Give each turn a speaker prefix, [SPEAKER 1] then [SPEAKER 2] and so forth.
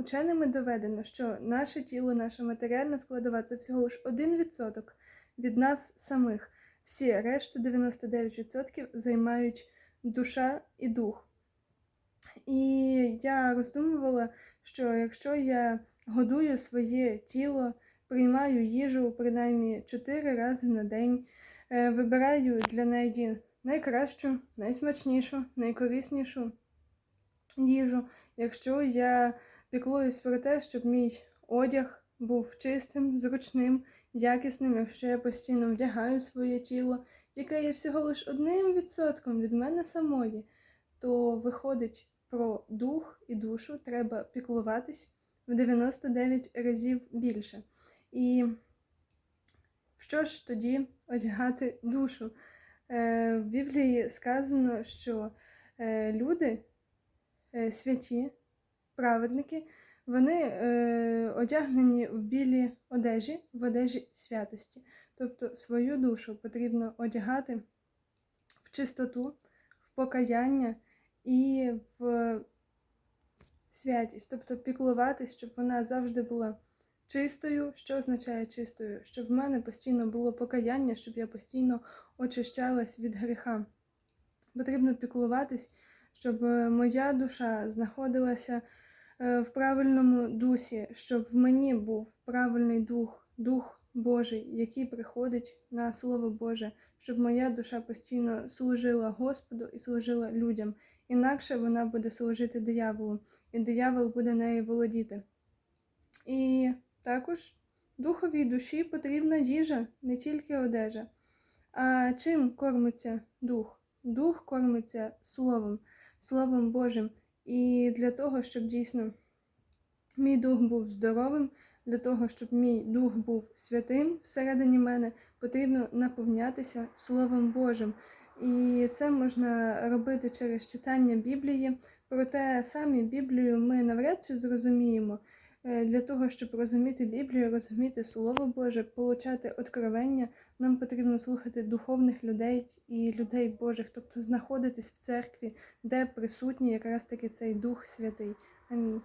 [SPEAKER 1] ученими доведено, що наше тіло, наша матеріальна складова це всього лиш 1% від нас самих. Всі решту 99% займають душа і дух. І я роздумувала, що якщо я годую своє тіло, приймаю їжу принаймні 4 рази на день, е, вибираю для неї найкращу, найсмачнішу, найкориснішу їжу, якщо я піклуюсь про те, щоб мій одяг був чистим, зручним, якісним, якщо я постійно вдягаю своє тіло, яке є всього лиш одним відсотком від мене самої, то виходить про дух і душу треба піклуватись в 99 разів більше. І що ж тоді одягати душу? Е, В Біблії сказано, що е, люди е, святі, праведники, вони е, одягнені в білі одежі, в одежі святості. Тобто свою душу потрібно одягати в чистоту, в покаяння і в святість, тобто піклуватись, щоб вона завжди була чистою. Що означає чистою? Щоб в мене постійно було покаяння, щоб я постійно очищалась від гріха. Потрібно піклуватись, щоб е, моя душа знаходилася в правильному дусі, щоб в мені був правильний дух, дух Божий, який приходить на Слово Боже, щоб моя душа постійно служила Господу і служила людям. Інакше вона буде служити дияволу, і диявол буде нею володіти. І також духовій душі потрібна їжа, не тільки одежа. А чим кормиться дух? Дух кормиться Словом, Словом Божим. І для того, щоб дійсно мій дух був здоровим, для того, щоб мій дух був святим всередині мене, потрібно наповнятися Словом Божим. І це можна робити через читання Біблії, проте самі Біблію ми навряд чи зрозуміємо. Е, Для того, щоб розуміти Біблію, розуміти Слово Боже, получати откровення, нам потрібно слухати духовних людей і людей Божих, тобто знаходитись в церкві, де присутній якраз таки цей Дух Святий. Амінь.